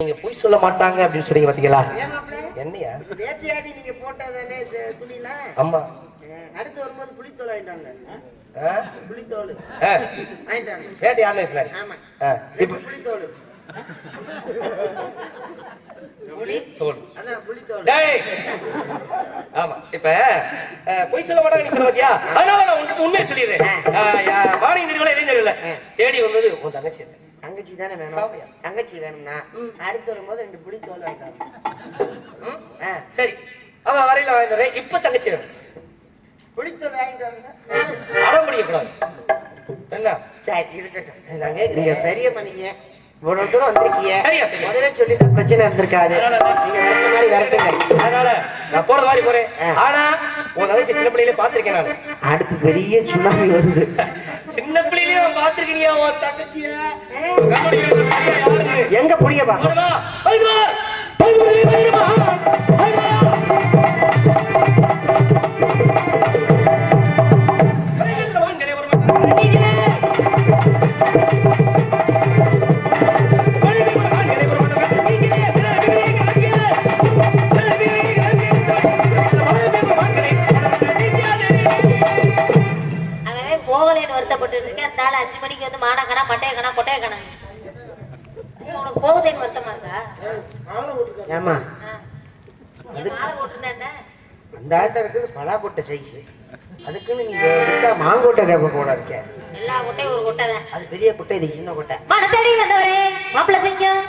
நீங்க பொய் சொல்ல மாட்டாங்க அப்படின்னு சொன்னீங்க பாத்தீங்களா? என்னையா? வேட்டையாடி நீங்க போட்டதானே துணினா ஆமா. அடுத்து வரும்போது புளித்தோல் வாங்கிட்டாங்க ஆ? புளித்தோல். ஆ, வாங்கிட்டாங்க வேட்டை யாருமே பின்னாடி ஆமா. இப்ப புளித்தோல். புளி தோல். ஆமா இப்ப பொய் சொல்ல மாட்டாங்க நீ சொல்ல பாத்தியா? அதனால நான் உண்மையை சொல்லிடுறேன். எதையும் தெரியல. தேடி வந்தது உன் தங்கச்சி. தங்கச்சி தானே வேணும்? தங்கச்சி வேணும்னா அடுத்து வரும்போது ரெண்டு புளித்தோல் வாங்கிட்டாங்க ம்? ஆ, சரி. அவ வரையில வாங்கிடுறேன் இப்ப தங்கச்சி வேணும். புளித்தோல் வாங்கிட்டாங்க அடம் பிடிக்க கூடாது. என்ன? சரி இருக்கட்டும். நான் பெரிய பண்ணிக்க இவ்வளவு தூரம் வந்திருக்கீங்க. முதல்ல சொல்லி தான் பிரச்சனை இருந்திருக்காது. நீங்க விரட்ட மாதிரி விரட்டுங்க. அதனால நான் போறது மாதிரி போறேன். ஆனா உன் தங்கச்சி சின்ன பிள்ளையிலே பாத்திருக்கேன் நான். அடுத்து பெரிய சுனாமி வருது. சின்ன பிள்ளையிலே நான் பாத்திருக்கீங்க உன் தங்கச்சிய? எங்க புடிய பாப்போம். வருமா வருமா கொட்டைய கணா உனக்கு போகுதேன்னு வருத்தமா இருக்கா? ஏமா ஆ. என் மாலை போட்டிருந்தா என்ன? அந்த ஆட்ட இருக்குது பலாக்கொட்டை சைஸ் அதுக்குன்னு நீங்க மாங்கொட்டை போட இருக்க. எல்லா கொட்டையும் ஒரு கொட்டை தான். அது பெரிய கொட்டை இது சின்ன கொட்டை. மனத்தடி வந்தவரே மாப்பிள்ள சிங்கம்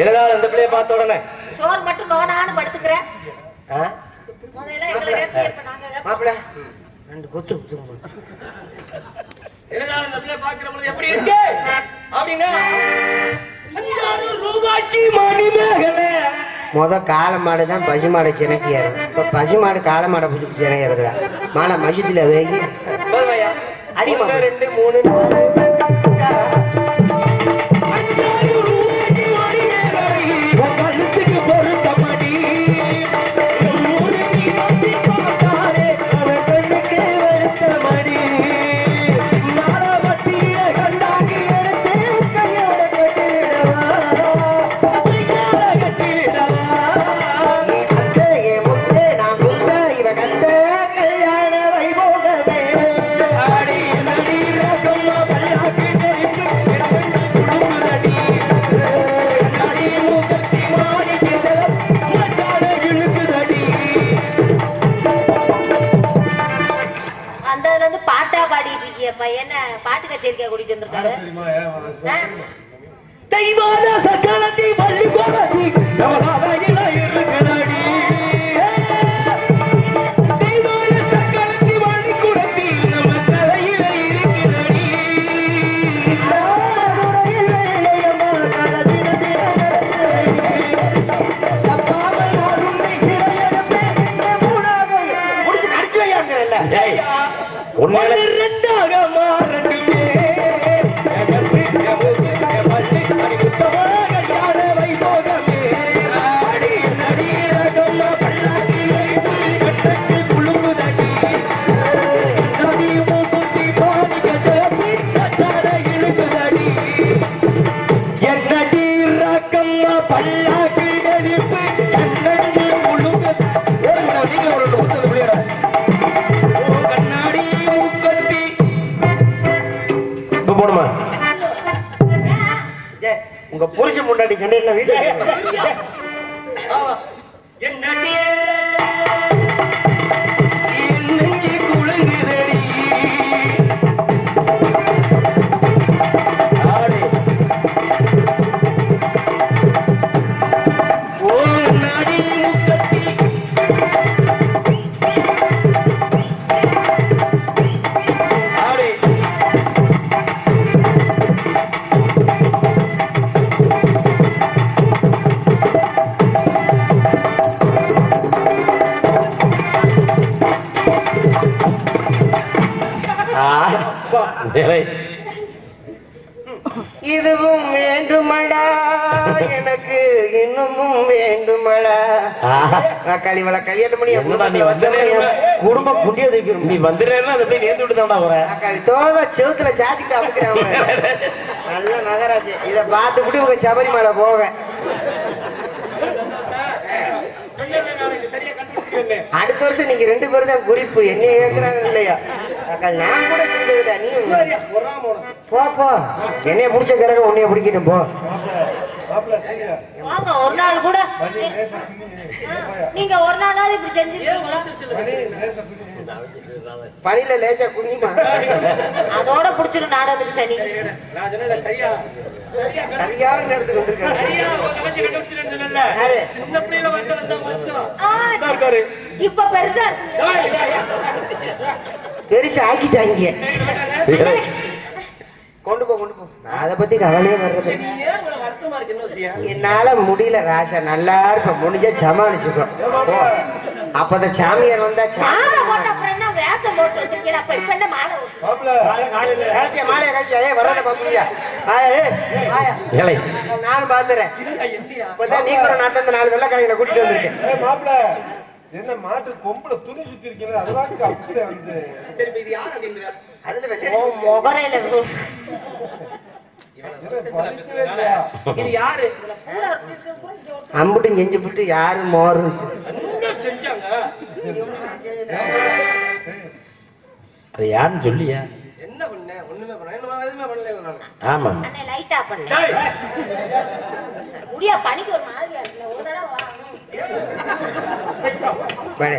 என்னதான் இந்த பிள்ளைய பார்த்த உடனே? சோறு மட்டும் நோனான்னு படுத்துக்கிறேன். மாப்பிள்ள ரெண்டு கொத்து என்னதான் இந்த பிள்ளைய பார்க்கிற பொழுது எப்படி இருக்கு? அப்படின்னா ரூபாய்க்கு மணிமேகலை. முத காளை மாடு தான் பசு மாடை சினக்கி ஏறும் இப்ப பசு மாடு காளை மாடை புதுக்கு சினை ஏறுதுல மாலை மசூதியில வேகி? அடிமா. ஒண்ணு, ரெண்டு மூணு இழுக்குதடி. வந்ததுல இருந்து பாட்டா பாடிட்டு இருக்கியப்பா என்ன பாட்டு கச்சேரிக்கா கூட்டிட்டு வந்திருக்காரு? தெய்வான சக்கரத்தி வள்ளி கொடத்தி, அப்படியே முன்னாடி சண்டையில வீட்டுல. ஆஹா. கழிவள கல்யாணம் பண்ணி நீ வந்தனே குடும்பம் குண்டிய தூக்கிடும் நீ வந்துடுறேன்னா அது அப்படியே நேர்ந்து விட்டு தான்டா போற. களி தோத செவுத்துல சாத்திட்டு அமுக்கிறான் நல்ல மகராஜ் இத பார்த்துட்டு உங்க சபரிமலை போக. அடுத்த வருஷம் நீங்க ரெண்டு பேரும் தான் குறிப்பு. என்னைய கேக்குறாங்க இல்லையா? அக்கா, நான் கூட செஞ்சதுடா நீ போ போ. என்னைய பிடிச்ச கிரகம் உன்னைய பிடிக்கட்டும் போ. வாங்க ஒரு நாள் கூட. நீங்க ஒரு நாளாவது இப்படி செஞ்சிருக்கீங்களா? பனியில லேஜா குனிமா அதோட புடிச்சிரும் நாடகத்துக்கு சனி. சரியான நேரத்துக்கு ஆ, இப்ப பெருசா பெருசு ஆக்கிட்டாங்க. கொண்டு போ கொண்டு போ. நான் அதை பத்தி கவலையே வர்றது என்னால முடியல ராசா நல்லா இருப்ப. முடிஞ்சா சமாளிச்சுக்கோ. போ. அப்பதான் சாமியார் வந்தா அப்ப நானும் பாத்துறேன் இப்பதான் நீங்களும் நாட்டில நாலு வெள்ளக்காரங்களை கூட்டிட்டு வந்திருக்கேன். என்ன மாட்டு கொம்புல துணி சுத்தி இருக்கீங்க அது அப்படியே வந்து. அதுல வெள்ளை ஓ முகரையில என்ன பழிக்கவே இல்லையா? அம்புட்டும் செஞ்சு. விட்டு யாரும் மோரும் அது யாருன்னு சொல்லியா? ஆமா. அண்ணே லைட்டா பண்ண. முடியா பனிக்கு ஒரு மாதிரியா இருக்குல்ல ஒரு தடவை வரணும் பாரு.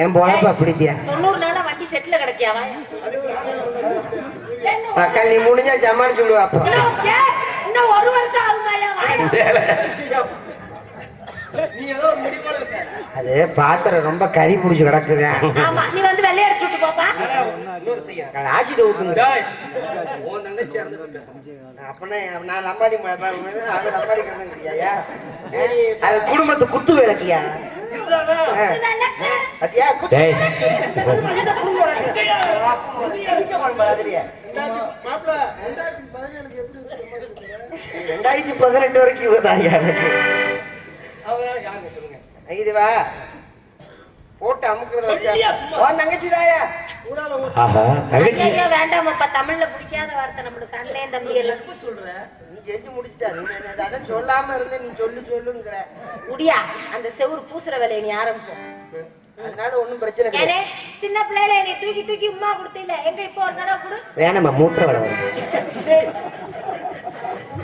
என் பொழப்பு அப்படித்தியா தொண்ணூறு நாளா வண்டி செட்ல கிடைக்கியா? வாயா. என்ன மக்கள் நீ முடிஞ்சா விடுவா அப்போ. இன்னும் ஒரு வருஷம் ஆகுமாயா? அது பாத்திரம் ரொம்ப கறி பிடிச்சி கிடக்குது. ஆமா நீ வந்து வெள்ளையடிச்சு விட்டு போப்பா ஆசிட்டு ஊத்துங்க அப்பனே நான் பாருங்க அது லம்பாடி கிடந்துங்கிறியா அது குடும்பத்து குத்து விளக்கியா? அத்தியா குத்து? ரெண்டாயிரத்தி பதினெட்டு வரைக்கும் எனக்கு இதுவா? போட்டு அமுக்குறத வச்சா உன் தங்கச்சி தாயா? தங்கச்சி. வேண்டாமப்பா தமிழ்ல பிடிக்காத வார்த்தை நம்மளுக்கு. அண்ணன் தம்பி எல்லாம் நீ செஞ்சு முடிச்சிட்டா நீ அதான் சொல்லாம இருந்த நீ சொல்லு சொல்லுங்கிற. முடியா? அந்த செவுரு பூசுற வேலையை நீ ஆரம்பிப்போம் அதனால ஒண்ணும் பிரச்சனை கிடையாது. சின்ன பிள்ளையில என்னை தூக்கி தூக்கி உமா கொடுத்தில எங்க இப்போ ஒரு தடவை கொடு. வேணாம்மா மூத்திர வேலை வரும்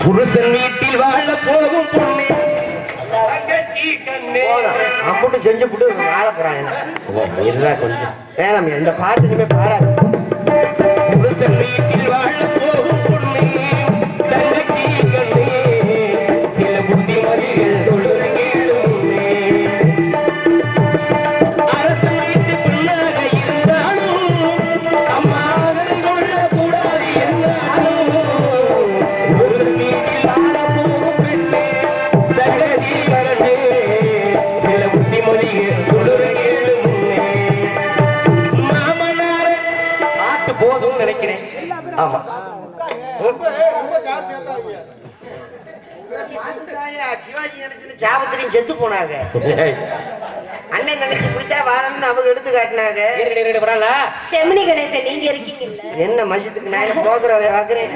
புருஷன் வீட்டில் வாழ போகும் பொண்ணு. அம்புட்டு செஞ்சு புட்டு வாழ போறான் என்ன. கொஞ்சம். வேணாம் இந்த பாட்டு இனிமே பாடாது. நினைக்கிறேன். ஆமா. சாபத்திரியும் செத்து போனாங்க. அண்ணன் தங்கச்சி பிடிச்சா வாரம்னு அவங்க எடுத்து காட்டினாங்க? செமினி கணேசன் நீங்க என்ன மசத்துக்கு நான் போக்குற பாக்குறேன்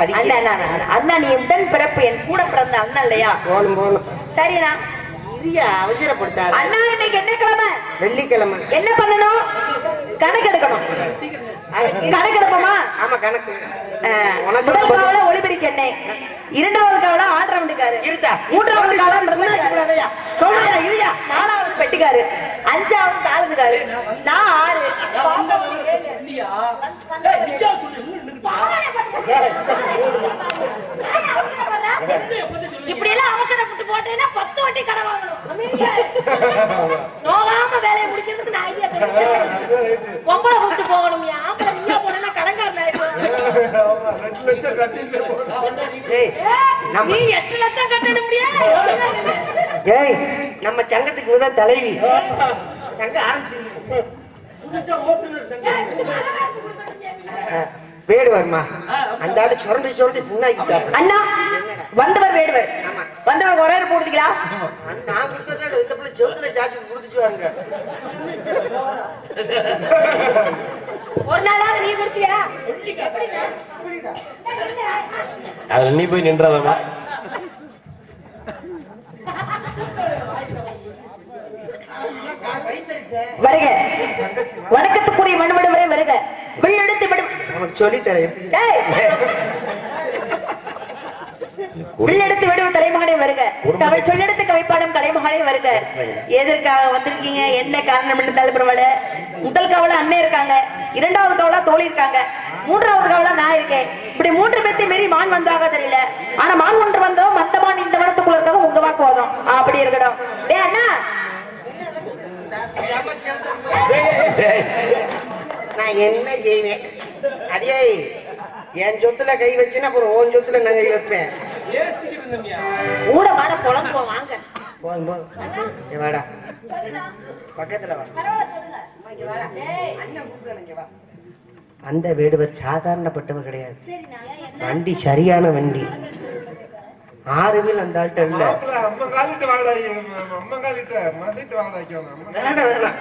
அடிக்க. அண்ணா, அண்ணா, அண்ணா நீ என் உடன் பிறப்பு என் கூட பிறந்த அண்ணன் இல்லையா? போகணும் போகணும். சரிண்ணா. இரியா அவசரப்படுத்தாத. அண்ணா இன்னைக்கு என்ன கிழமை? வெள்ளிக்கிழமை. என்ன பண்ணணும்? கணக்கு எடுக்கணும். கணக்கு எடுப்போமா? ஆமா கணக்கு. முதல். காவல ஒளிபெருக்கி எண்ணெய் இரண்டாவது காவல ஆடுறவண்டுக்காரு இருத்தா மூன்றாவது இரியா. நாலாவது பெட்டிக்காரு. அஞ்சாவது தாளுதுக்காரு நான் ஆறு. இப்படி எல்லாம் அவசரப்பட்டு போட்டேன்னா பத்து வட்டி கடை வாங்கணும். நோகாம வேலையை முடிக்கிறதுக்கு நான் பொம்பளை கூப்பிட்டு போகணும் ஆம்பளை நீயா போனா நீ எட்டு லட்சம் கட்டணும் ஏய் நம்ம சங்கத்துக்கு முதல் தலைவி. சங்கம் ஆரம்பிச்சு புதுசா ஓட்டுநர் சங்கம். வேடு வருமா அந்த ஆளு சுரண்டி சுரண்டி புண்ணாக்கிட்டாரு அண்ணா வந்தவர் வேடுவர். ஆமா. வந்தவர் ஒரே போடுதீங்களா நான் கொடுத்ததா இந்த பிள்ளை செவுத்துல சாச்சி கொடுத்துச்சு வாருங்க ஒரு நாளாவது நீ கொடுத்தியா? அதுல நீ போய் நின்றாதம்மா. வருக. வணக்கத்துக்குரிய மண்வடுவரே வருக. வெள்ளெடுத்து விடு உனக்கு சொல்லித்தரேன். எப்படி டேய் வில்லெடுத்து விடுவ தலைமகனே வருக. தமிழ் சொல்லெடுத்து கவைப்பாடும் கலைமகனே வருக. எதற்காக வந்திருக்கீங்க? என்ன காரணம் இருந்தாலும் பரவாயில்ல முதல் கவலை அண்ணன் இருக்காங்க. இரண்டாவது கவலை தோழி இருக்காங்க. மூன்றாவது கவலை நான் இருக்கேன். இப்படி மூன்று பேத்தை மீறி மான் வந்தாக தெரியல. ஆனா மான் ஒன்று வந்தோம் மத்த மான் இந்த வனத்துக்குள்ள இருக்கதும் உங்க வாக்குவாதம் ஆ, அப்படி இருக்கட்டும். டே அண்ணா. நான் என்ன செய்வேன்? அடியே என் சொத்துல கை வச்சுன்னா அப்புறம் உன் சொத்துல நான் கை வைப்பேன். கூட வாட பொழங்குவோம் வாங்க. போதும் போதும். வாடா. பக்கத்துல வா. அம்மா, இங்க வாடா. அண்ணன் கூப்பிடுறேன், இங்க வா. அந்த வேடுவர் சாதாரணப்பட்டவர் கிடையாது. வண்டி சரியான வண்டி. ஆறு வீல் அந்த ஆள்கிட்ட இல்ல. மாப்பிள்ள அம்மா காலிட்டு வாடா அம்மா காலிட்ட மசிட்டு வாடா வைக்கணும் அம்மா வேணாம், வேணாம்.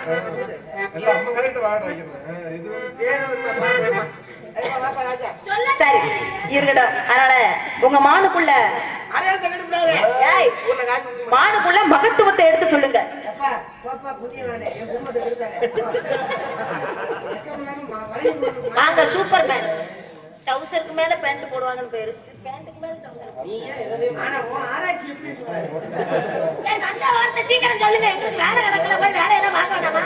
சரி இருக்கட்டும். அதனால உங்க மானுக்குள்ள மானுக்குள்ள மகத்துவத்தை எடுத்து சொல்லுங்க. வாங்க சூப்பர் மேன் டவுசருக்கு மேல பேண்ட் போடுவாங்கன்னு பேரு. பேண்ட்டுக்கு மேல டவுசர் அந்த வார்த்தை சீக்கிரம் சொல்லுங்க. எங்களுக்கு வேலை கிடக்கல போய் வேலையெல்லாம் பார்க்க வேண்டாமா?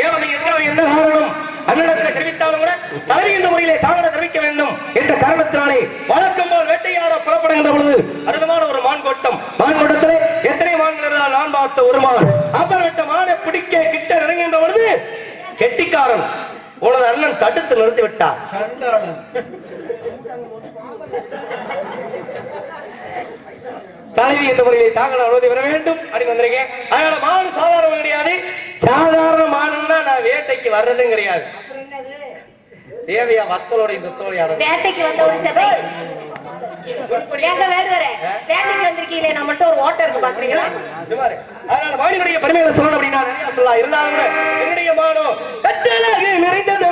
ஏன் வந்தீங்க? என்ன காரணம்? அண்ணனத்தை தெரிவித்தாலும் கூட தவறுகின்ற முறையிலே தாங்கள தெரிவிக்க வேண்டும் என்ற காரணத்தினாலே வழக்கம் போல் வேட்டையாட புறப்படுகின்ற பொழுது அற்புதமான ஒரு மான் கோட்டம் மான் கோட்டத்திலே எத்தனை மான்கள் இருந்தால் நான் பார்த்த ஒரு மான். அப்பேற்பட்ட மானை பிடிக்க கிட்ட இறங்குகின்ற பொழுது கெட்டிக்காரன் உனது அண்ணன் தடுத்து நிறுத்தி விட்டார் தலைவி என்ற முறையிலே தாங்கள் அனுமதி பெற வேண்டும். அப்படின்னு வந்திருக்கேன். அதனால மான் சாதாரணம் கிடையாது. சாதாரண மானுன்னா நான் வேட்டைக்கு வர்றதும் கிடையாது. தேவையா வத்தலோட இந்த தோழியாட வேட்டைக்கு வந்த ஒரு சதை பெருமைகளை சொல்லணும் அப்படின்னா நிறைய சொல்லலாம். இருந்தாலும் என்னுடைய மானோ கட்டழகு நிறைந்தது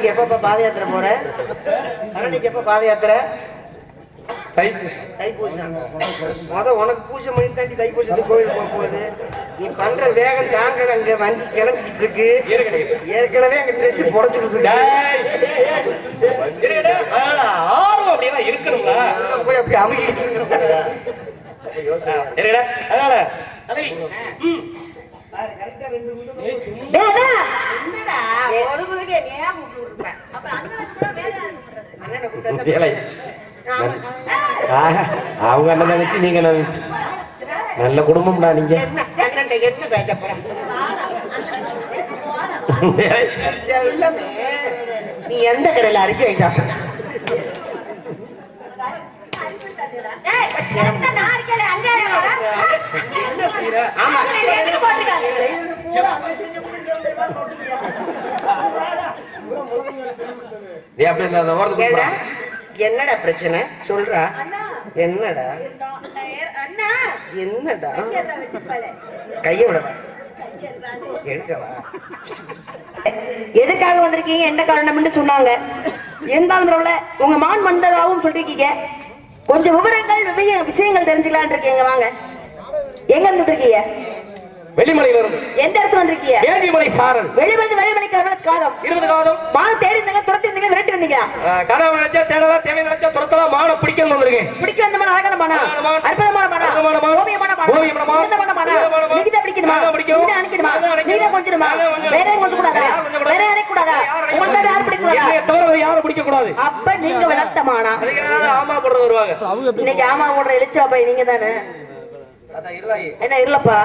பழனிக்கு எப்பப்ப பாத யாத்திரை போற? பழனிக்கு எப்ப பாத யாத்திரை? தைப்பூசம் தைப்பூசம் முத உனக்கு பூஜை பண்ணி தாண்டி தைப்பூசத்துக்கு கோயில் போக போகுது. நீ பண்ற வேகம் தாங்கல அங்க வண்டி கிளம்பிட்டு இருக்கு. ஏற்கனவே. அங்க ட்ரெஸ் புடச்சுக்கிட்டு இருக்கு. டேய். இருடா. அதனால ஆர்வம் அப்படியெல்லாம் இருக்கணும்ல போய் அப்படி அமைக்கிட்டு இருக்கு. அதனால என்னடா? பொதுவுக்கு ஏன் கூப்பிட்டு அப்புறம்? அண்ணனை கூப்பிட்டு அவங்க அண்ணன் நினைச்சு நீங்க நினைச்சு? நல்ல குடும்பம்டா நீங்க. நீ எந்த கடையில அரிசி வைத்தா ஏய், எந்த நாற்காலி அங்கே இருக்கா? ஆமா அங்கே எதுக்கு போட்டிருக்காங்க? செய்தது பூரா அங்க செஞ்சு முடிஞ்சவங்க எல்லாம் நோட்டுறியா? நீ அப்படி இந்த அந்த ஓரத்துக்கு ஏண்டா போடா. என்னடா பிரச்சனை? சொல்றா. அண்ணா, என்னடா? என்னடா. கையை விடவா எதுக்காக வந்திருக்கீங்க? என்ன காரணம்னு சொன்னாங்க. இருந்தாலும் உங்க மான் வந்ததாகவும் சொல்லிருக்கீங்க. கொஞ்சம் விவரங்கள் விவய- விஷயங்கள் தெரிஞ்சுக்கலான் இருக்கீங்க வாங்க. எங்க இருந்துட்டு இருக்கீங்க? வெளிமலையில இருந்து எந்த இடத்துல வந்திருக்கீங்க? வேள்விமலை சாரல். வெளிவந்து வெளிமலைக்கு காதம். இருபது காதம் மானம் தேடி இருந்தீங்க துரத்தி இருந்தீங்க விரட்டி வந்தீங்க கனவு நினைச்சா தேடலாம் தேவை நினைச்சா துரத்தலாம் மான வந்திருக்கேன். பிடிக்க வந்த அழகான மனம். அற்புதமான மனம் அற்புதமான மனம். ஓவியமான. நீங்க பிடிக்கணுமா. நீங்க அணைக்கணுமா. நீங்க கொஞ்சமா. வேற கொஞ்சம் கூடாதா. வேற அணைக்க கூடாதா உங்களுக்கு யாரும் பிடிக்க கூடாதா தவிர யாரும் பிடிக்க கூடாது அப்ப நீங்க வளர்த்த மானா ஆமா போடுறது வருவாங்க? இன்னைக்கு ஆமா போடுற எழுச்சா பை நீங்க தானே? என்ன இல்லப்பா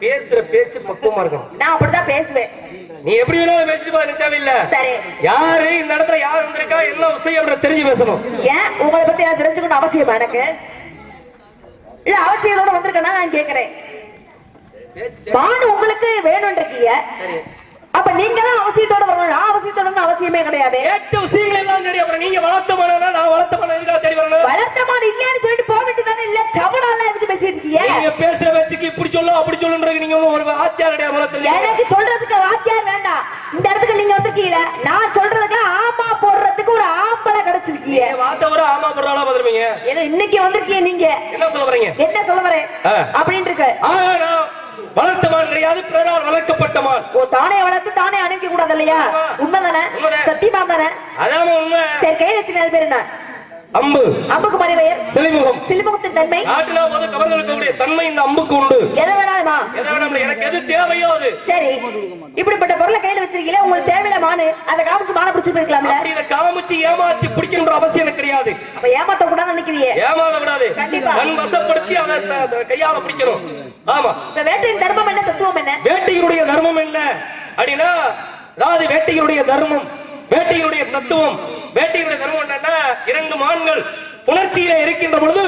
பேசுற பேச்சு பக்குவமா இருக்கும் நான் அப்படிதான் பேசுவேன். நீ எப்படி வேணாலும் பேசிட்டு போ எனக்கு தேவையில்ல. சரி. யாரு இந்த இடத்துல யார் வந்திருக்கா என்ன விஷயம் அப்படி தெரிஞ்சு பேசணும். ஏன்? உங்களை பத்தி நான் தெரிஞ்சுக்கணும் அவசியமா எனக்கு? இல்ல அவசியத்தோட வந்திருக்கேன்னா நான் கேக்குறேன். மான் உங்களுக்கு வேணும் இருக்கீங்க அப்ப நீங்க தான் அவசியத்தோட வரணும். நான் அவசியத்தோட அவசியமே கிடையாது. கேட்ட விஷயங்கள் எல்லாம் தெரியும் அப்புறம் நீங்க வளர்த்த மனம் நான் வளர்த்த மனம் எதுக்காக தேடி வரணும்? வளர்த்த மாடு இல்லையான்னு சொல்லிட்டு போக வேண்டியதானே? இல்ல சவடாலாம் எதுக்கு பேசிட்டு இருக்கீங்க? நீங்க பேசுற பேச்சுக்கு இப்படி சொல்லும் அப்படி சொல்லுன்றது நீங்க ஒரு ஆத்தியார் கிடையாது மலத்துல எனக்கு சொல்றதுக்கு வாத்தியார் வேண்டாம். இந்த இடத்துக்கு நீங்க வந்திருக்கீங்க நான் சொல்றதுக்கு ஆமா போடுறதுக்கு ஒரு ஆம்பளை கிடைச்சிருக்கீங்க. வார்த்தை ஒரு ஆமா போடுறாளா பாத்துருவீங்க ஏன்னா இன்னைக்கு வந்திருக்கீங்க நீங்க. என்ன சொல்ல வரீங்க? என்ன சொல்ல வரேன். அப்படின்னு இருக்கு. வளர்த்த மான் கிடையாது பிறரால் வளர்க்கப்பட்ட மான் ஓ தானே வளர்த்து தானே அனுப்பி கூடாது இல்லையா. உண்மைதானே. சத்தியமா தானே? அதாம உண்மை. சரி கையில வச்சு அது பேர் என்ன? அம்பு. அம்புக்கு மறை பெயர்? செலிமுகம். சிலிமுகத்தின் தன்மை? நாட்டில போது கவர்ந்து இருக்கக்கூடிய தன்மை இந்த அம்புக்கு உண்டு. எதை வேணாலுமா? எதை வேணாம் எனக்கு எது தேவையோ அது. சரி இப்படிப்பட்ட பொருளை கையில வச்சிருக்கீங்களே உங்களுக்கு மானு அதை காமிச்சு மானை பிடிச்சு போயிருக்கலாம்ல? அப்படி இதை காமிச்சு ஏமாத்தி பிடிக்கணுன்ற அவசியம் எனக்கு கிடையாது. அப்ப ஏமாத்த கூடாது நினைக்கிறீங்க ஏமாத விடாது கண்டிப்பா. வசப்படுத்தி அதை கையால பிடிக்கணும். ஆமா. இப்ப வேட்டையின் தர்மம் என்ன தத்துவம் என்ன? வேட்டையினுடைய தர்மம் என்ன? அப்படின்னா அதாவது வேட்டையினுடைய தர்மம் வேட்டையினுடைய தத்துவம். வேட்டையினுடைய தர்மம் என்னன்னா இரண்டு மான்கள் புணர்ச்சியில இருக்கின்ற பொழுது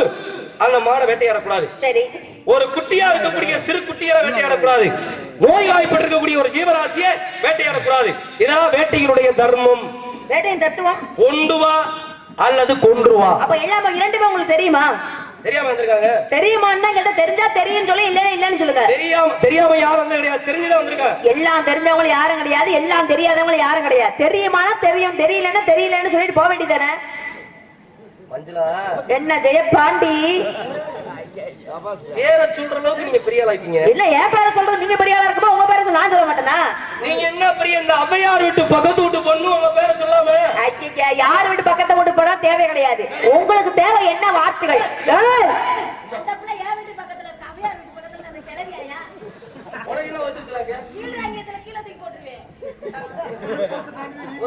அந்த மானை வேட்டையாடக்கூடாது. சரி. ஒரு குட்டியா இருக்கக்கூடிய சிறு குட்டியால வேட்டையாடக்கூடாது. நோய் வாய்ப்பட்டிருக்கக்கூடிய ஒரு ஜீவராசியை வேட்டையாடக்கூடாது. இதான் வேட்டையினுடைய தர்மம். வேட்டையின் தத்துவம்? கொண்டு வா அல்லது கொன்று வா அப்ப எல்லாமே இரண்டுமே உங்களுக்கு தெரியுமா? தெரியாம வந்திருக்காங்க. தெரியுமான்னு தான் கேட்டா தெரிஞ்சா தெரியும் சொல்லி இல்லைன்னா இல்லைன்னு சொல்லுங்க. தெரியாம தெரியாம யாரும் வந்து கிடையாது. தெரிஞ்சுதான் வந்திருக்காங்க. எல்லாம் தெரிஞ்சவங்களும் யாரும் கிடையாது. எல்லாம் தெரியாதவங்களும் யாரும் கிடையாது. தெரியுமானா தெரியும். தெரியலன்னா தெரியலன்னு சொல்லிட்டு போக வேண்டியதானே என்ன ஜெயபாண்டி? பேரை சொல்ற அளவுக்கு நீங்க பெரிய ஆளாக்கீங்க இல்ல என் பேரை சொல்றது நீங்க பெரிய ஆளா இருக்குமா உங்க பேரை நான் சொல்ல மாட்டேனா? நீங்க என்ன பெரிய இந்த வீட்டு பக்கத்து வீட்டு பொண்ணு உங்க பேரை சொல்லாம? ஐயா யார் வீட்டு பக்கத்தை விட்டு போனா தேவை கிடையாது. உங்களுக்கு தேவை என்ன வார்த்தைகள்?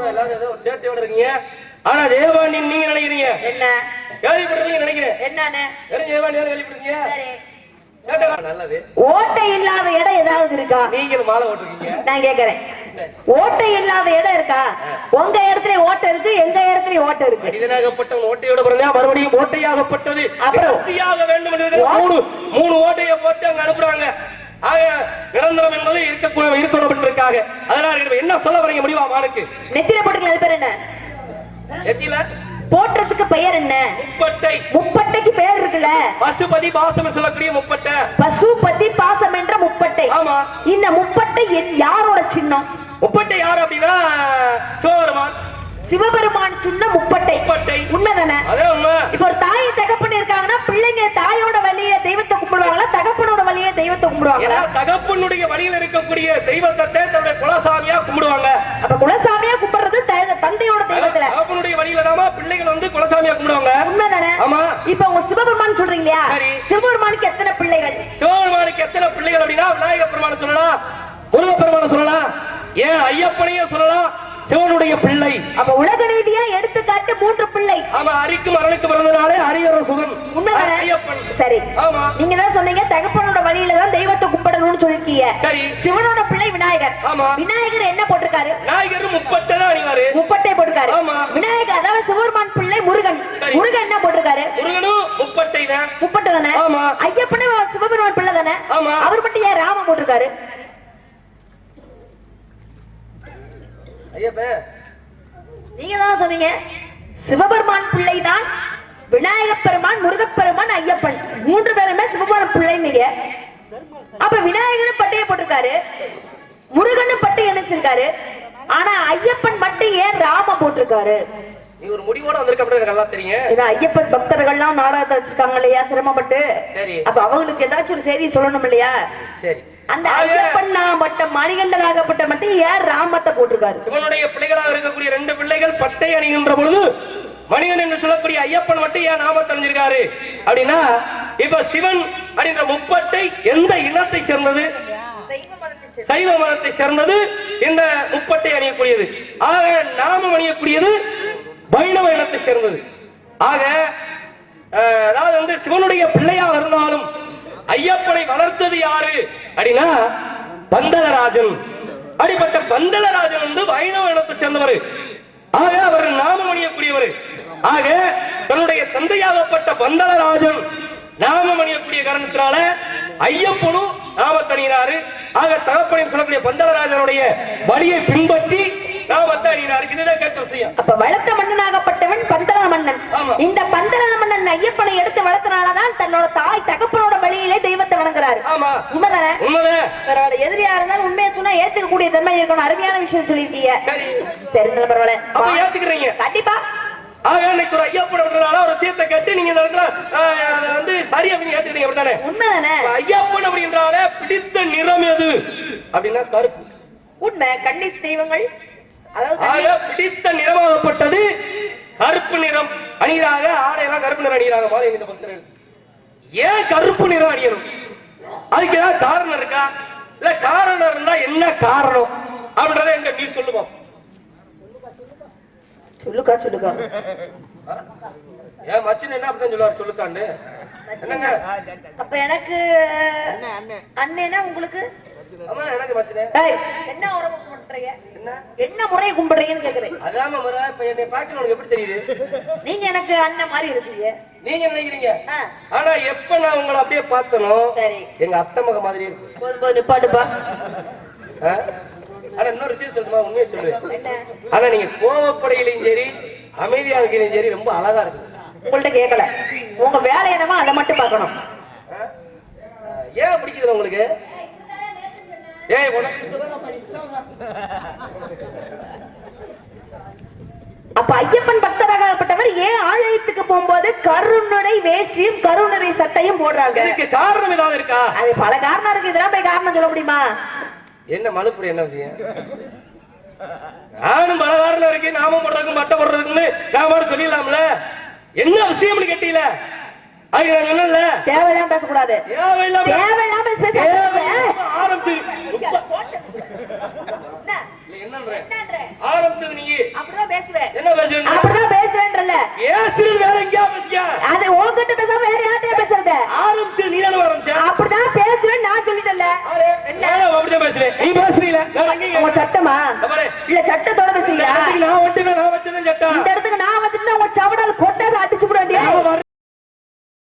எல்லாரும் ஏதோ ஒரு சேட்டையோட இருக்கீங்க. ஆனா ஜெயபாண்டி நீங்க நினைக்கிறீங்க. என்ன? கேள்விப்படுறீங்க நினைக்கிறேன் என்னன்னு? தான் கேள்விப்படுறீங்க நல்லது. ஓட்டை இல்லாத இடம் ஏதாவது இருக்கா? நீங்களும் மாலை ஓட்டுருக்கீங்க நான் கேக்குறேன். ஓட்டை இல்லாத இடம் இருக்கா? உங்க இடத்துல ஓட்டை இருக்கு எங்க இடத்துல ஓட்டை இருக்கு? மனிதனாகப்பட்டவன் ஓட்டையோட பிறந்தா மறுபடியும் ஓட்டையாகப்பட்டது. அப்புறம்? வேண்டும் மூணு மூணு ஓட்டையை போட்டு அங்க அனுப்புறாங்க. ஆக நிரந்தரம் என்பது இருக்க இருக்கணும் அதனால என்ன சொல்ல வரீங்க முடிவா மானுக்கு நெத்தியில போட்டுக்கலாம் அது பேர் என்ன? போட்டுறதுக்கு பெயர் என்ன? முப்பட்டை. முப்பட்டைக்கு பெயர் இருக்குல்ல? பசுபதி பாசம் சொல்லக்கூடிய முப்பட்டை. பசுபதி பாசம் என்ற முப்பட்டை. ஆமா. இந்த முப்பட்டை யாரோட சின்னம்? முப்பட்டை யாரு அப்படின்னா சிவபெருமான் சிவபெருமான் சின்ன முப்பட்டை. உண்மைதானே? இப்ப ஒரு தாய் தகப்பன் இருக்காங்கன்னா பிள்ளைங்க தாயோட வழியில தெய்வத்தை கும்பிடுவாங்களா தகப்பனோட வழியில தெய்வத்தை கும்பிடுவாங்களா? தகப்பனுடைய வழியில் இருக்கக்கூடிய தெய்வத்தை தன்னுடைய குலசாமியா கும்பிடுவாங்க. அப்ப குலசாமியா கும்பிடுறது தந்தையோட தெய்வத்துல. தகப்பனுடைய வழியில தாமா பிள்ளைகள் வந்து குலசாமியா கும்பிடுவாங்க. உண்மைதானே? ஆமா. இப்ப உங்க சிவபெருமான் சொல்றீங்க இல்லையா சரி. சிவபெருமானுக்கு எத்தனை பிள்ளைகள்? சிவபெருமானுக்கு எத்தனை பிள்ளைகள் அப்படின்னா விநாயகர் பெருமானை சொல்லலாம் முருகப்பெருமானை சொல்லலாம் ஏன் ஐயப்பனையும் சொல்லலாம் சிவனுடைய பிள்ளை. அப்ப உலக நீதியா எடுத்துக்காட்டு மூன்று பிள்ளை. ஆமா அரிக்கும் அரணுக்கு பிறந்தனாலே ஹரிஹர சுதன் உண்மைதானே? சரி. ஆமா. நீங்க தான் சொன்னீங்க தகப்பனோட வழியில தான் தெய்வத்தை கும்பிடணும்னு சொல்லிருக்கீங்க சரி. சிவனோட பிள்ளை விநாயகர். ஆமா. விநாயகர் என்ன போட்டிருக்காரு? விநாயகர் முப்பட்டை தான் அணிவாரு. முப்பட்டை போட்டிருக்காரு. ஆமா. விநாயகர் அதாவது சிவபெருமான் பிள்ளை முருகன். முருகன் என்ன போட்டிருக்காரு? முருகனும் முப்பட்டை தான். முப்பட்டை தானே? ஆமா. ஐயப்பனே சிவபெருமான் பிள்ளை தானே? ஆமா. அவர் மட்டும் ஏன் ராம போட்டிருக்காரு? நீங்க தான் சொன்னீங்க. சிவபெருமான் பிள்ளை தான் விநாயகப் பெருமான் முருகப்பெருமான் ஐயப்பன். மூன்று பேருமே சிவபெருமான் பிள்ளைன்னீங்க அப்ப விநாயகரும் பட்டையை போட்டிருக்காரு. முருகனும் பட்டை இணைச்சிருக்காரு ஆனா ஐயப்பன் மட்டும் ஏன் ராம போட்டிருக்காரு? நீ ஒரு முடிவோட வந்திருக்க நல்லா தெரியும். ஐயப்பன் பக்தர்கள்லாம் நாடகத்தை வச்சிருக்காங்க இல்லையா சிரமப்பட்டு? சரி. அப்ப அவங்களுக்கு ஏதாச்சும் ஒரு செய்தி சொல்லணும் இல்லையா? சரி. அந்த ஆக, ஐயப்பன் மட்டும் மணிகண்டனாகப்பட்ட மட்டும் ஏன் ராமத்தை போட்டிருக்காரு? சிவனுடைய பிள்ளைகளாக இருக்கக்கூடிய ரெண்டு பிள்ளைகள் பட்டை அணிகின்ற பொழுது மணிகன் என்று சொல்லக்கூடிய ஐயப்பன் மட்டும் ஏன் நாமத்தை அணிஞ்சிருக்காரு? அப்படின்னா இப்ப சிவன் அப்படின்ற முப்பட்டை எந்த இனத்தை சேர்ந்தது? சைவ மதத்தை சேர்ந்தது இந்த முப்பட்டை அணியக்கூடியது. ஆக நாமம் அணியக்கூடியது வைணவ இனத்தை சேர்ந்தது. ஆக அதாவது வந்து சிவனுடைய பிள்ளையாக இருந்தாலும் ஐயப்பனை வளர்த்தது யாரு? அப்படின்னா பந்தலராஜன் அப்படிப்பட்ட பந்தலராஜன் வந்து வைணவ இனத்தை சேர்ந்தவர். ஆக அவர் நாமம் அணியக்கூடியவர். ஆக தன்னுடைய தந்தையாகப்பட்ட பந்தலராஜன் நாமம் அணியக்கூடிய காரணத்தினால ஐயப்பனும் நாமத்தணியினாரு. ஆக தகப்பனையும் சொல்லக்கூடிய பந்தலராஜனுடைய வழியை பின்பற்றி அப்ப வளர்த்த மன்னனாகப்பட்டவன் பந்தல மன்னன். இந்த பந்தல மன்னன் ஐயப்பனை எடுத்து வளர்த்தனாலதான் தன்னோட தாய் தகப்பனோட வழியிலே தெய்வத்தை வணங்குறாரு. உண்மைதானே? பரவாயில்ல. எதிரியா இருந்தாலும் உண்மையை சொன்னா ஏத்துக்கக்கூடிய தன்மை இருக்கணும். அருமையான விஷயம் சொல்லியிருக்கீங்க. சரி. நல்ல பரவாயில்ல. ஏத்துக்கிறீங்க. கண்டிப்பா. ஆக இன்னைக்கு ஒரு ஐயப்பன் வந்ததுனால ஒரு விஷயத்தை கேட்டு நீங்க இந்த இடத்துல வந்து சரி அப்படின்னு ஏத்துக்கிட்டீங்க அப்படித்தானே? உண்மைதானே? இப்ப ஐயப்பன் அப்படின்றாலே பிடித்த நிறம் எது? அப்படின்னா கருப்பு. உண்மை. கன்னி தெய்வங்கள் ஆக பிடித்த நிறமாகப்பட்டது கருப்பு நிறம். அணிகிறாக ஆடையெல்லாம் கருப்பு நிறம் அணிகிறாங்க மாதிரி இந்த பக்தர்கள். ஏன் கருப்பு நிறம் அணியணும்? அதுக்கு ஏதாவது காரணம் இருக்கா? இல்ல காரணம் இருந்தா என்ன காரணம்? அப்படின்றத எங்க நீ சொல்லுவோம் சொல்லுக்கா சொல்லுக்கா. ஏன் மச்சின் என்ன அப்படிதான் சொல்லுவார்? சொல்லுக்காண்டு. என்னங்க? அப்ப எனக்கு அண்ணேனா உங்களுக்கு? ஆமா எனக்கு ஏய், என்ன உறவு கும்பிடுறீங்க? என்ன? என்ன முறையை கும்பிடுறீங்கன்னு கேக்குறேன். அதாம முறை. இப்ப என்னை பார்க்கணும் உனக்கு எப்படி தெரியுது? நீங்க எனக்கு அண்ணன் மாதிரி இருக்கீங்க நீங்க நினைக்கிறீங்க? ஆனா எப்ப நான் உங்களை அப்படியே பார்த்தனோ சரி. எங்க அத்தை மக மாதிரி இருக்கு போதும் போதும் நிப்பாட்டுப்பா. ஆ? ஆனா இன்னொரு விஷயம் சொல்லுமா உண்மையை சொல்லு. ஆனா நீங்க கோவப்படையிலையும் சரி அமைதியா இருக்கிறையும் சரி ரொம்ப அழகா இருக்கு உங்கள்ட்ட கேட்கல உங்க வேலை என்னமோ அதை மட்டும் பார்க்கணும். ஏன் பிடிக்குது உங்களுக்கு? ஏய் உனக்கு சொல்லலாம் அப்ப ஐயப்பன் பக்தராகப்பட்டவர் ஏன் ஆலயத்துக்கு போகும்போது கருணடை வேஷ்டியும் கருணடை சட்டையும் போடுறாங்க? இதுக்கு காரணம் ஏதாவது இருக்கா? அது பல காரணம் இருக்கு. இதெல்லாம் போய் காரணம் சொல்ல முடியுமா? என்ன மலுப்புற என்ன விஷயம்? நானும் பல காரணம் இருக்கு. நாம போடுறதுக்கும் மட்டை போடுறதுக்குன்னு நான் மட்டும் சொல்லிடலாம்ல? என்ன விஷயம்னு கேட்டீல? அது நான் சொன்னல தேவையில்லாம பேசக்கூடாது. தேவையில்லாம தேவையில்லாம பேச முப்பத்தி ஆரம்பிச்சது நீ. அப்படிதான் பேசுவேன் என்ன பேசுவேன் அப்படிதான் பேசுவேன்றல பேசுறது வேற எங்கயா பேசிக்க அது உன்கிட்ட பேச வேற யார்கிட்ட பேசுறது? ஆரம்பிச்சு நீ தானே ஆரம்பிச்ச? அப்படிதான் பேசுவேன் நான் சொல்லிட்டல நானும் அப்படிதான் பேசுவேன். நீ பேசுறீல உங்க சட்டமா? இல்ல சட்டத்தோட பேசுறீங்களா? நான் ஒட்டுமே நான் வச்சதான் சட்டம். இந்த இடத்துக்கு நான் வந்துட்டு உங்க சவடால் கொட்டாத அடிச்சு போட வேண்டிய